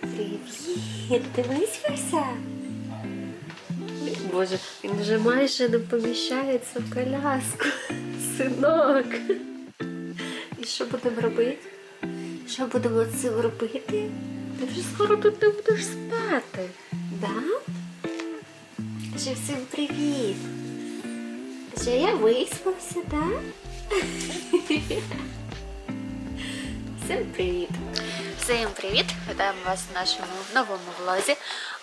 Привіт. Привіт. Дивись, Вася. Боже, він вже майже не поміщається в коляску. Синок. І що будемо робити? Що будемо з цим робити? Ти вже скоро тут не будеш спати. Да? Кажи всім привіт. Кажи, я виспався, да? Всім привіт! Всім привіт! Вітаємо вас в нашому новому влозі.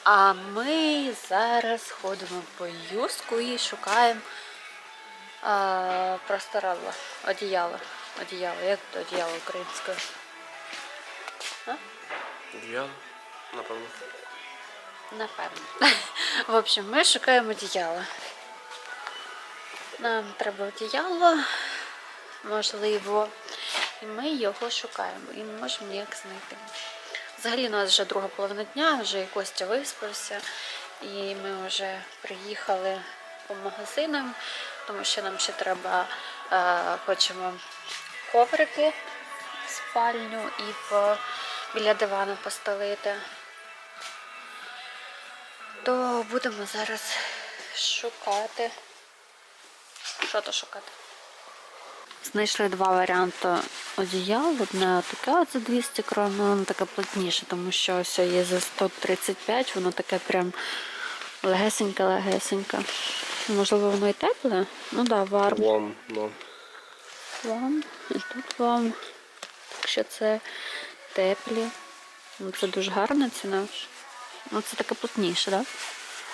А ми зараз ходимо по юску і шукаємо а, простирадло, одіяло. Одіяло, як то одіяло українською? Я, напевно. Напевно. В общем, ми шукаємо одіяло. Нам треба одіяло, можливо, і ми його шукаємо і не можемо ніяк знайти. Взагалі у нас вже друга половина дня, вже і Костя виспався, і ми вже приїхали по магазинам, тому що нам ще треба, е, хочемо коврики в спальню і по, біля дивану постелити то будемо зараз шукати. Що то шукати? Знайшли два варіанти одіял. Одне таке за 200 крон, воно таке плотніше, тому що ось є за 135, воно таке прям легесеньке-легесеньке. Можливо, воно і тепле? Ну так, да, варм. Вам, ну. Вам. І тут вам. Так що це теплі. Ну, Це дуже гарна ціна. Ну, це таке плотніше, так?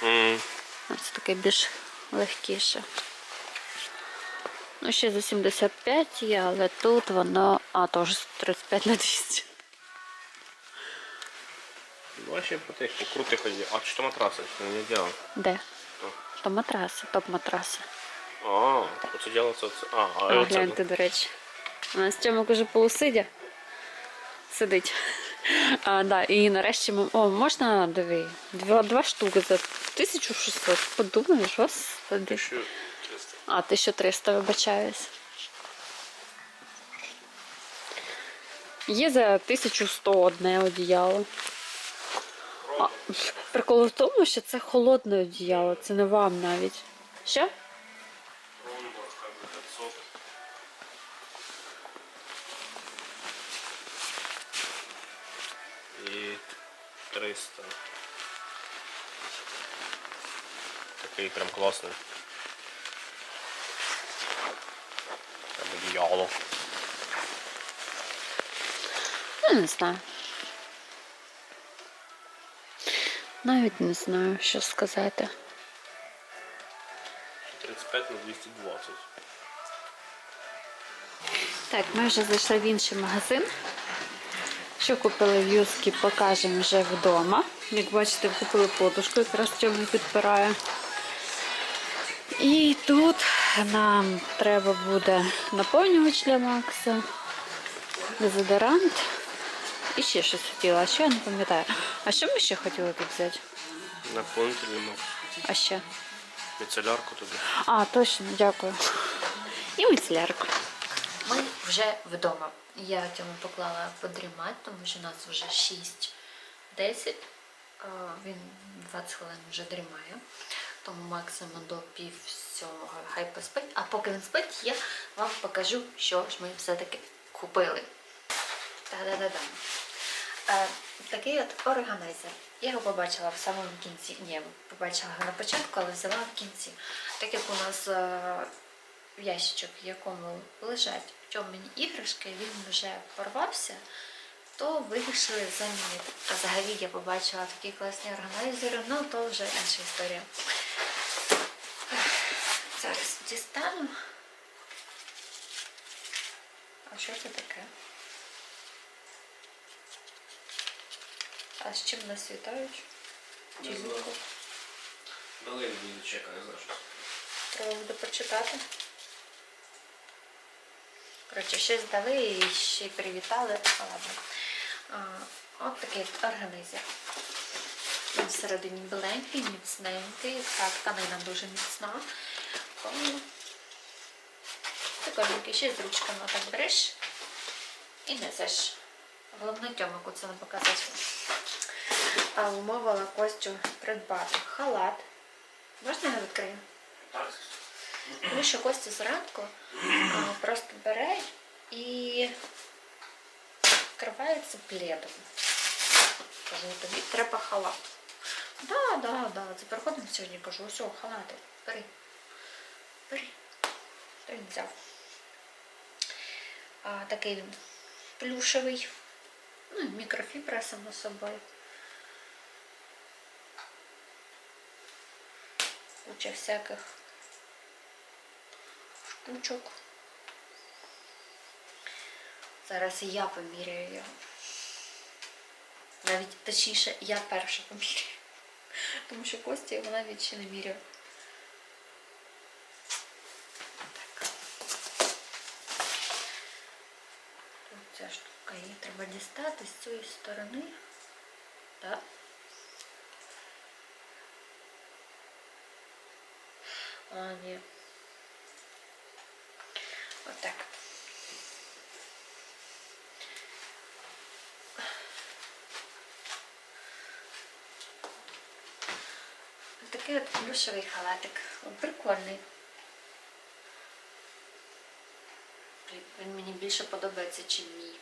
Да? А Це таке більш легкіше. Ну, ще за 75 є, але тут воно. А, теж 35 на 200. Вообще по тих, по крутих. А чи то матраси, що не діло? Де? То матраси, топ-матраси. А, оце діло це. це- А, а, А, оце. гляньте, до речі. У нас Тьомик уже полусидя. Сидить. А, да, і нарешті ми. О, можна диви. Два, два штуки за 1600. Подумаєш, господи. 1300. А, 1300, вибачаюсь. Є за 1100 одне одіяло. А, прикол в тому, що це холодне одіяло, це не вам навіть. Що? Ромбо, хай би 500. І 300. Такий прям класний. Там. Я не знаю. Навіть не знаю, що сказати. 35 на 220. Так, ми вже зайшли в інший магазин. Що купили в Юскі, покажемо вже вдома. Як бачите, купили подушку, якраз цьому підпирає. І тут нам треба буде наповнювач для Макса, дезодорант і ще щось хотіла. А що я не пам'ятаю. А що ми ще хотіли тут взяти? Наповнитель нема. А ще? Міцелярку тобі. А, точно, дякую. І мицелярку. Ми вже вдома. Я цьому поклала подрімати, тому що у нас вже 6-10. Він 20 хвилин вже дрімає. Тому максимум до пів сьомого хай поспить. А поки він спить, я вам покажу, що ж ми все-таки купили. Та-да-да-да. Е, такий от органайзер. Я його побачила в самому кінці. Ні, побачила його на початку, але взяла в кінці. Так як у нас е, ящичок, в якому лежать тьомені іграшки, він вже порвався, то вирішили замінити. А взагалі я побачила такі класні органайзери, ну то вже інша історія. Зараз дістану. А що це таке? А з чим нас вітають? Дали мені чека, не знаю що. Треба буде почитати. Коротше, щось дали і ще й привітали. Ладно. От такий органайзер. Він всередині біленький, міцненький. Так, тканина дуже міцна. Прикольненький, ще з ручками так береш і несеш. Головне Тьомику це не показати. А умовила Костю придбати халат. Можна я відкрию? Так. Тому що Костя зранку просто бере і вкривається пледом. Кажу, треба халат. Да, да, да. Це приходимо сьогодні, кажу, о, халати, бери. Бери. То взяв. А, такий він плюшевий. Ну, і мікрофібра, само собою. Куча всяких штучок. Зараз я поміряю його. Навіть точніше, я перша поміряю. Тому що Костя його навіть ще не міряв. Так. Тут ця штука, її треба дістати з цієї сторони. Так. А, ні. Отак. Такий от плюшевий халатик. О, Прикольний. Він мені більше подобається, ніж мій.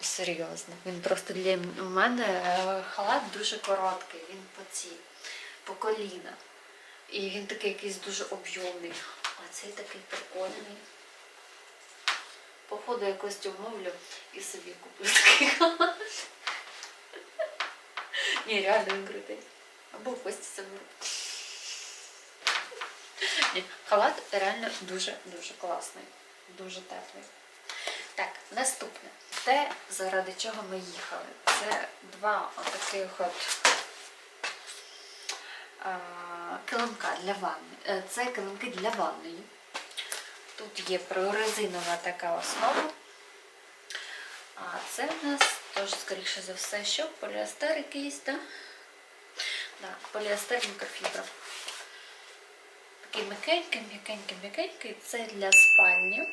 Серйозно. Він просто для мене е, халат дуже короткий, він по ці, по коліна. І він такий якийсь дуже об'ємний. А цей такий прикольний. Походу якось вмовлю і собі куплю такий халат. Ні, реально він крутий. Або в заберу. Ні, халат реально дуже-дуже класний. Дуже теплий. Так, наступне. Те, заради чого ми їхали. Це два отаких от а, килимка для ванни. Е, Це килимки для ванної. Тут є прорезинова така основа. А це в нас теж, скоріше за все, що поліестер якийсь, так? Да, поліестер мікрофібра. Такий м'якенький, м'якенький, м'якенький. Це для спальні.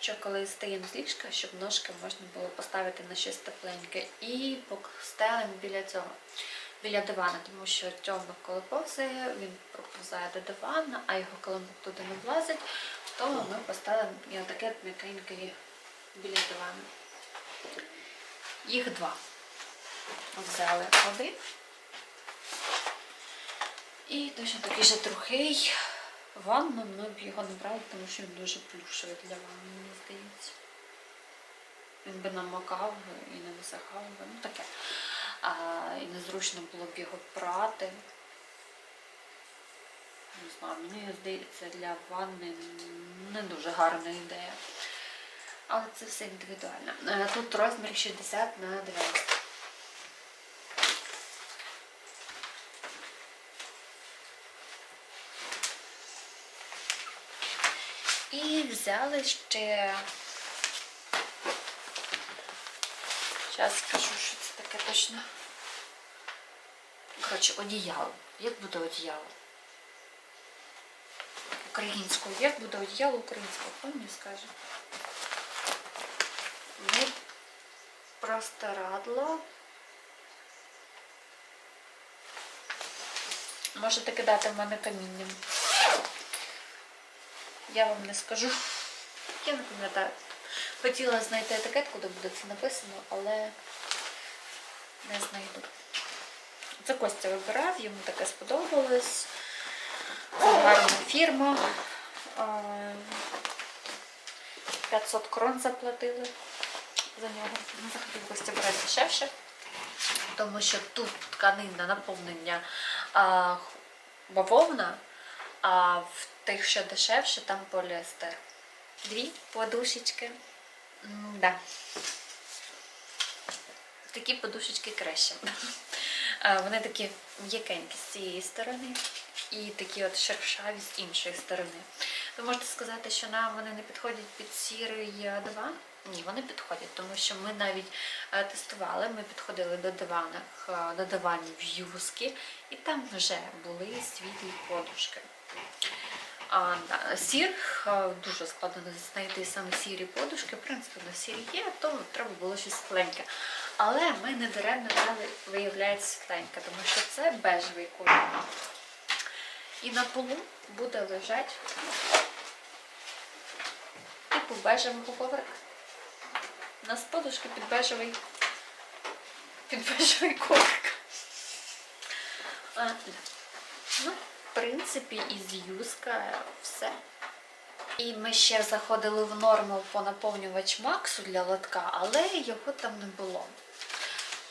Що коли стаємо з ліжка, щоб ножки можна було поставити на щось тепленьке. І постелимо біля цього, біля дивана, тому що Тьомик, коли повзає, він проповзає до дивана, а його килимок туди не влазить, то ми поставимо таке м'якеньке біля дивана. Їх два. Взяли один. І точно такий же трухий. Ванну ми б його не брали, тому що він дуже плюшевий для ванни, мені здається. Він би намокав і не висихав би. Ну таке. А, і незручно було б його прати. Не знаю, мені здається, для ванни не дуже гарна ідея. Але це все індивідуально. Е, Тут розмір 60 на 90. І взяли ще. Зараз скажу, що це таке точно. Коротше, одіяло. Як буде одіяло? Українською. Як буде одіяло українською? Хто мені скаже? Ми простирадло. Можете кидати в мене камінням. Я вам не скажу. Я не пам'ятаю. Хотіла знайти етикетку, де буде це написано, але не знайду. Це Костя вибирав, йому таке сподобалось. Гарна фірма. 500 крон заплатили за нього. Захотів Костя брати дешевше, тому що тут тканина наповнення а, бавовна, а в тих, що дешевше, там поліестер. Дві подушечки. Да. Такі подушечки краще. Вони такі м'якенькі з цієї сторони і такі от шершаві з іншої сторони. Ви можете сказати, що нам вони не підходять під сірий е, диван? Ні, вони підходять, тому що ми навіть е, тестували, ми підходили до диванах, е, до диванів юзки, і там вже були світлі подушки. А, е, дуже складно знайти саме сірі подушки. В принципі, на сірі є, то треба було щось світленьке. Але ми не даремно виявляється, світленьке, тому що це бежевий колір. І на полу буде лежати типу бежевого коврик. У нас подушки під бежевий, під бежевий коврик. Ну, в принципі, із юзка все. І ми ще заходили в норму по наповнювач Максу для лотка, але його там не було.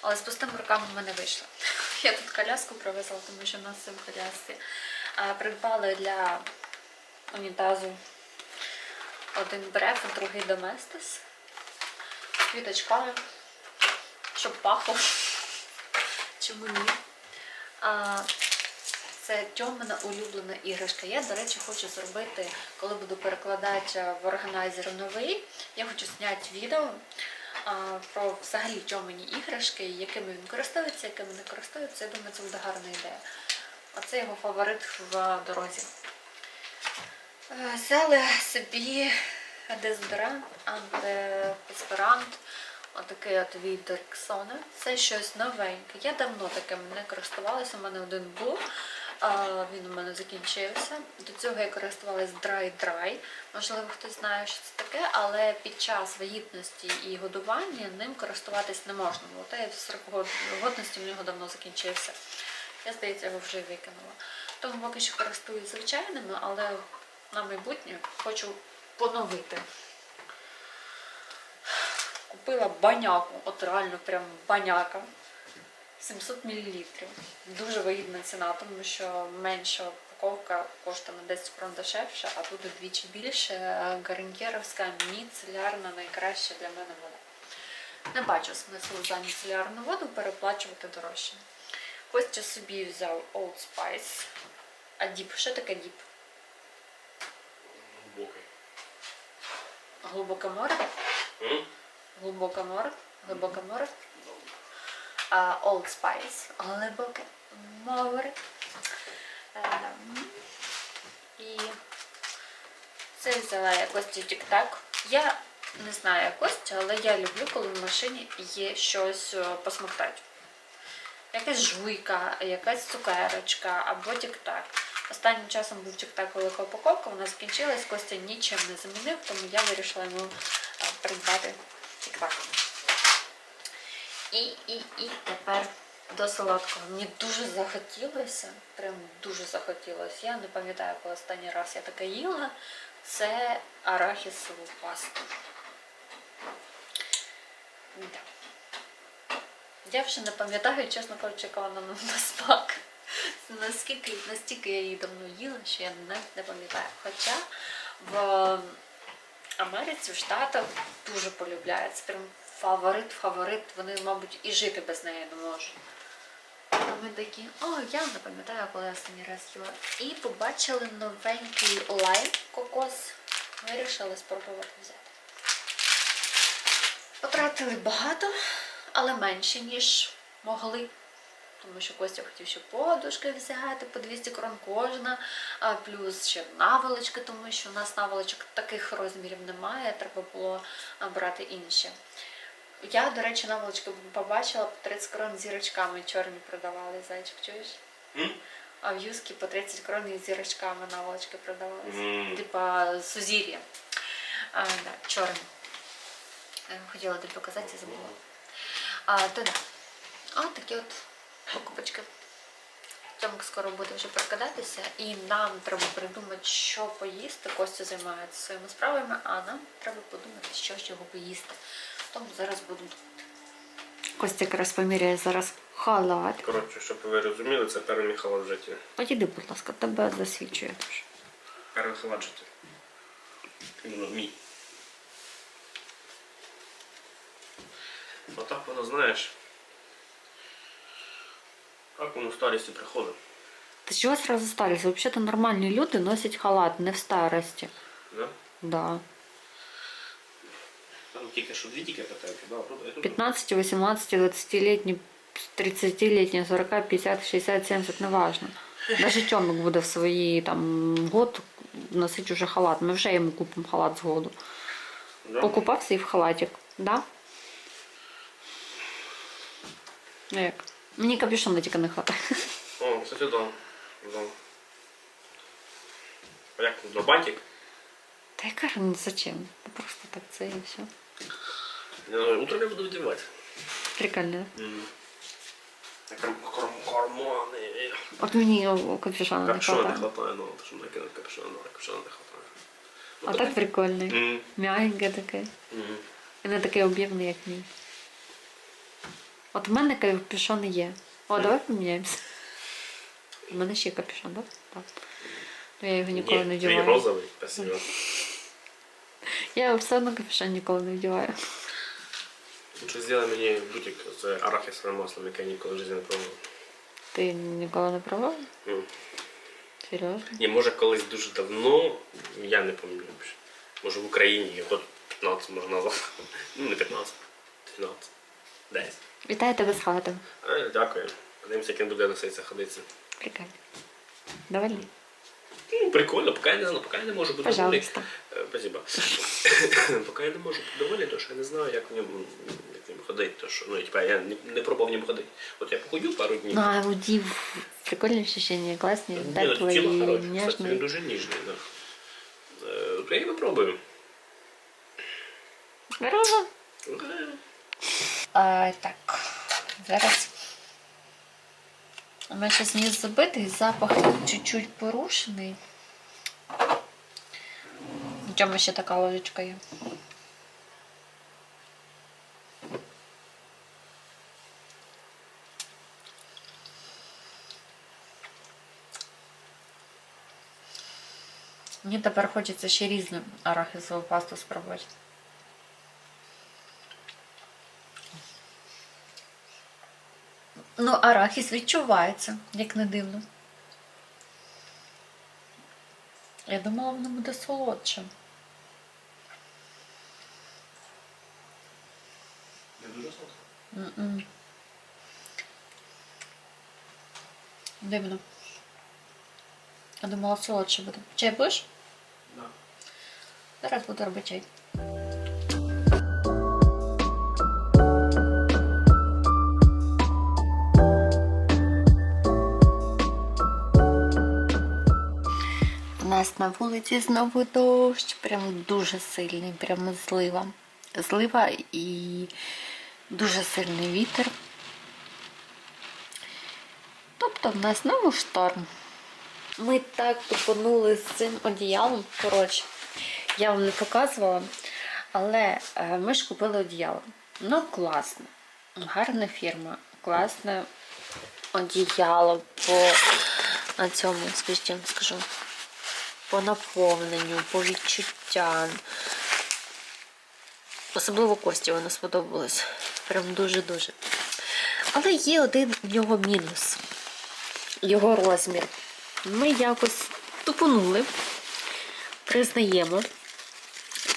Але з пустими руками ми не вийшли. Я тут коляску привезла, тому що в нас все в колясці. Придбали для унітазу один бреф, другий доместос. З квіточками, щоб пахло. Чому ні? Це Тьомина улюблена іграшка. Я, до речі, хочу зробити, коли буду перекладати в органайзер новий. Я хочу зняти відео про взагалі Тьомині іграшки, якими він користується, якими не користується. Я думаю, це буде гарна ідея. Оце його фаворит в дорозі. Е, Взяли собі дезодорант, антиперспирант, отакий от від Рексона. Це щось новеньке. Я давно таким не користувалася, у мене один був. Він у мене закінчився. До цього я користувалась Dry Dry. Можливо, хтось знає, що це таке, але під час вагітності і годування ним користуватись не можна. Та й срок год- годності в нього давно закінчився. Я, здається, його вже викинула. Тому поки що користуюсь звичайними, але на майбутнє хочу поновити. Купила баняку, от реально прям баняка. 700 мл. Дуже вигідна ціна, тому що менша упаковка коштує на 10 крон дешевше, а тут вдвічі більше. Гарантєровська міцелярна найкраща для мене вода. Не бачу смислу за міцелярну воду переплачувати дорожче. Костя собі взяв Old Spice. А діп, що таке діп? Глибокий. Глибоке море? М? Глибоке море? Глибоке море? А, Old Spice. Глибоке море. Ем, І це взяла я Костю Тік-Так. Я не знаю Костя, але я люблю, коли в машині є щось е, посмоктати. Якась жуйка, якась цукерочка або тік-так. Останнім часом був тік-так велика упаковка, вона закінчилась, Костя нічим не замінив, тому я вирішила йому е, придбати тік-так. І, і, і тепер до солодкого. Мені дуже захотілося, прям дуже захотілося. Я не пам'ятаю, коли останній раз я таке їла. Це арахісову пасту. Да. Я вже не пам'ятаю, чесно кажучи, яка вона на смак. Наскільки, настільки я її давно їла, що я навіть не пам'ятаю. Хоча в Америці, в Штатах дуже полюбляють. Це прям фаворит, фаворит. Вони, мабуть, і жити без неї не можуть. Ми такі, о, я не пам'ятаю, коли я останній раз їла. І побачили новенький лайм кокос. Вирішили спробувати взяти. Потратили багато, але менше, ніж могли. Тому що Костя хотів ще подушки взяти по 200 крон кожна, а плюс ще наволочки, тому що у нас наволочок таких розмірів немає, треба було брати інші. Я, до речі, наволочки побачила по 30 крон зірочками чорні продавали, зайчик, чуєш? А в юскі по 30 крон із зірочками наволочки продавалися. М. Типа сузір'я. Да, чорні. Е, Хотіла тобі показати, забула. А, то да. От такі от покупочки. Тьомик скоро буде вже прокидатися, і нам треба придумати, що поїсти. Костя займається своїми справами, а нам треба подумати, що ж його поїсти. Тому зараз буду думати. Костя якраз поміряє зараз халат. Коротше, щоб ви розуміли, це перший халат в житті. Підійди, будь ласка, тебе засвідчує дуже. Перший халат в житті. Іменно мій. Отак воно, знаєш. Як воно в старості приходить. Та чого сразу старість? Взагалі-то нормальні люди носять халат, не в старості. Да? Да. Там тільки що дві тільки питають, да, тут, я тут. 15, 18, 20-летні, 30-летні, 40, 50, 60, 70, неважно. Навіть Тьомик буде в свої там год носити вже халат. Ми вже йому купимо халат згоду. Да? Покупався і в халатик, да? Ну як? Мені капюшона тільки не хватає. О, кстати, да. да. А як до бантик? Та яка ну зачем? Просто так це і все. Я говорю, утром я буду вдівати. Прикольно. Кром- кром- Кармани. От мені о, капюшона не Капюшона не хватає. хватає, ну, то що накинути капюшона, ну, капюшона не хватає. Ну, А так прикольний. Мгм. М'ягеньке таке. Мгм. І не такий об'ємний, як мій. От в мене капюшон є. О, давай поміняємося. У мене ще капюшон, так? Так. Ну, я його ніколи не Ні, твій вдіваю. розовий, спасибо. Я все одно капюшон ніколи не вдіваю. Лучше зробили мені бутик з арахісовим маслом, яке я ніколи в житті не пробував. Ти ніколи не пробував? Ну. Серйозно? Ні, може колись дуже давно, я не пам'ятаю. більше. Може в Україні, год 15 може назад. Ну не 15, 12, 10. Вітаю тебе з халатом. А, дякую. Подивимося, як він буде носитися, ходитися. Прикольно. Довольний? Ну, прикольно, поки я не знаю, поки я не можу бути доволі. Пожалуйста. Е, Спасибо. поки я не можу бути доволі, то що я не знаю, як в ньому, як в ньому ходити. То що, ну, типа, я не, не пробував в ньому ходити. От я походю пару днів. Ну, а удів прикольні ощущення, класні, Ні, ну, теплі, тіло хороше. Кстати, він дуже ніжний. Да. Е, то я і попробую. Здорово. Е, А, так, зараз. У мене зараз ніс забитий, запах чуть-чуть порушений. В чому ще така ложечка є? Мені тепер хочеться ще різну арахісову пасту спробувати. Ну, арахіс відчувається, як не дивно. Я думала, воно буде солодше. Не дуже солодко. Дивно. Я думала, солодше буде. Чай будеш? Да. Зараз буду робити чай. Нас на вулиці знову дощ, прям дуже сильний, прямо злива. Злива і дуже сильний вітер. Тобто в нас знову шторм. Ми так тупонули з цим одіялом. Коротше, я вам не показувала, але е, ми ж купили одіяло. Ну, класне. Гарна фірма, класне одіяло по на цьому, скажу, по наповненню, по відчуттям. Особливо Кості воно сподобалось. Прям дуже-дуже. Але є один в нього мінус. Його розмір. Ми якось тупонули, признаємо.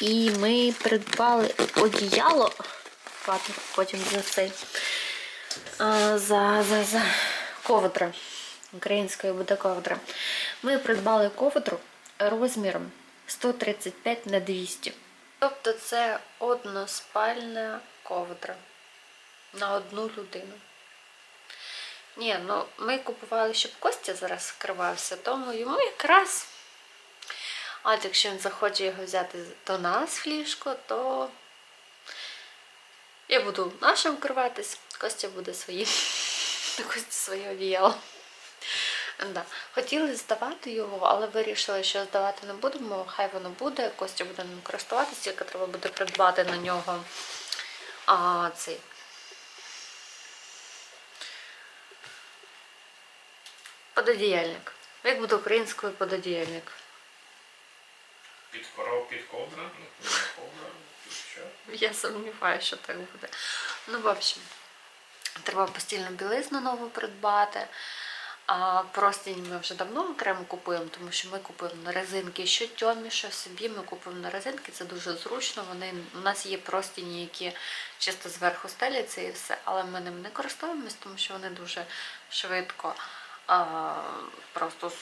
І ми придбали одіяло. Потім за цей. За, за, за ковдра. Українською буде ковдра. Ми придбали ковдру розміром 135 на 200. Тобто це односпальна ковдра на одну людину. Ні, ну ми купували, щоб Костя зараз вкривався, тому йому якраз. А якщо він захоче його взяти до нас в ліжко, то я буду нашим вкриватись, Костя буде своїм. Костя своє одіяло. Да. Хотіли здавати його, але вирішили, що здавати не будемо. Хай воно буде, Костя буде ним користуватися, тільки треба буде придбати на нього а, цей. Пододіяльник. Як буде українською пододіяльник? Під коров, під ковдра, ну, під ковдра, під що? Я сумніваюся, що так буде. Ну, в общем, треба постільну білизну нову придбати. А простінь ми вже давно окремо купуємо, тому що ми купуємо на резинки, що тьомі, собі. Ми купуємо на резинки, це дуже зручно. Вони у нас є простіні, які чисто зверху стеляться і все, але ми ним не користуємось, тому що вони дуже швидко а, просто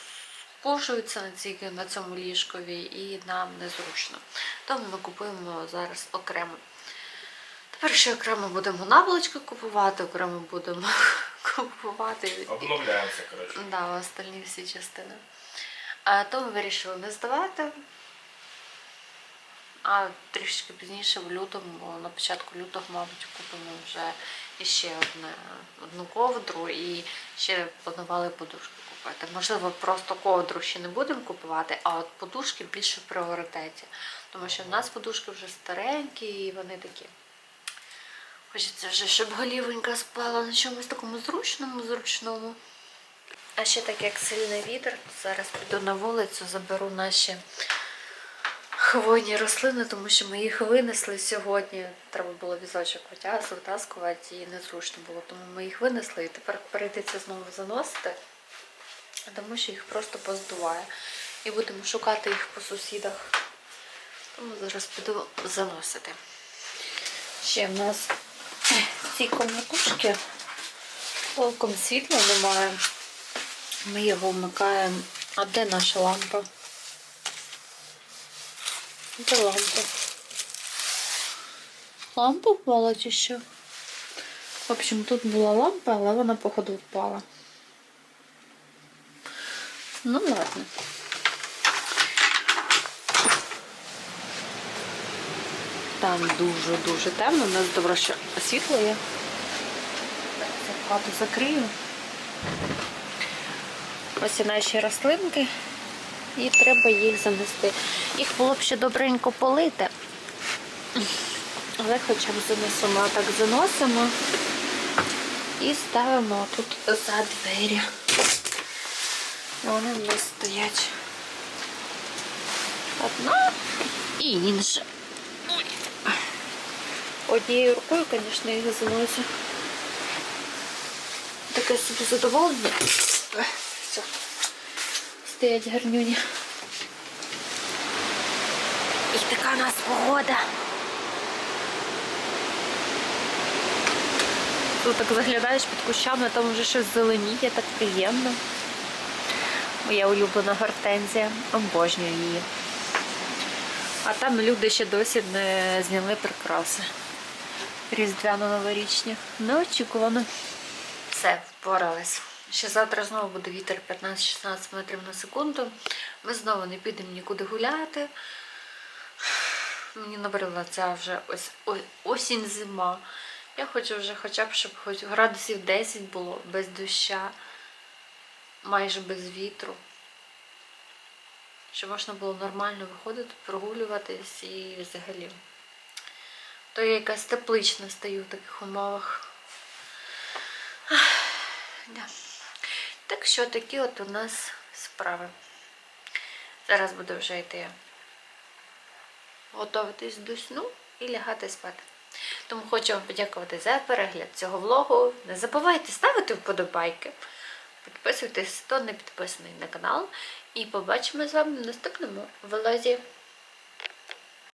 скушуються на, цій, на цьому ліжкові і нам незручно. Тому ми купуємо зараз окремо. Тепер ще окремо будемо наволочки купувати, окремо будемо купувати. Обновляємося, коротше. Да, остальні всі частини. А то ми вирішили не здавати. А трішки пізніше в лютому, на початку лютого, мабуть, купимо вже іще одне, одну ковдру і ще планували подушку купити. Можливо, просто ковдру ще не будемо купувати, а от подушки більше в пріоритеті. Тому що в нас подушки вже старенькі і вони такі. Хочеться вже, щоб голівенька спала на чомусь такому зручному, зручному. А ще так як сильний вітер, зараз піду на вулицю, заберу наші хвойні рослини, тому що ми їх винесли сьогодні. Треба було візочок витаскувати і незручно було. Тому ми їх винесли і тепер прийдеться знову заносити, тому що їх просто поздуває. І будемо шукати їх по сусідах. Тому зараз піду заносити. Ще в нас в цій комнатушки толком світла немає. Ми його вмикаємо. А де наша лампа? Де лампа? Лампа впала чи що? В общем, тут була лампа, але вона, походу, впала. Ну ладно. Там дуже-дуже темно. У нас добре, що світло є. Хату закрию. Ось і наші рослинки. І треба їх занести. Їх було б ще добренько полити. Але хоча б занесемо, так заносимо і ставимо тут за двері. Вони в нас стоять. Одна і інша. Однією рукою, звісно, їх заносю. Таке собі задоволення. Все. Стоять гарнюні. І така у нас погода. Тут так заглядаєш під кущами, там вже щось зеленіє, так приємно. Моя улюблена гортензія. Обожнюю її. А там люди ще досі не зняли прикраси. Різдвяно-новорічні. Неочікувано. Все, впоралась. Ще завтра знову буде вітер 15-16 метрів на секунду. Ми знову не підемо нікуди гуляти. Мені набрила ця вже ось- осінь зима. Я хочу вже хоча б, щоб хоч градусів 10 було без доща, майже без вітру. Щоб можна було нормально виходити, прогулюватись і взагалі. То я якась теплична стою в таких умовах. Да. Так що такі от у нас справи. Зараз буду вже йти готуватись до сну і лягати спати. Тому хочу вам подякувати за перегляд цього влогу. Не забувайте ставити вподобайки, підписуйтесь, хто не підписаний на канал. І побачимо з вами в наступному влозі.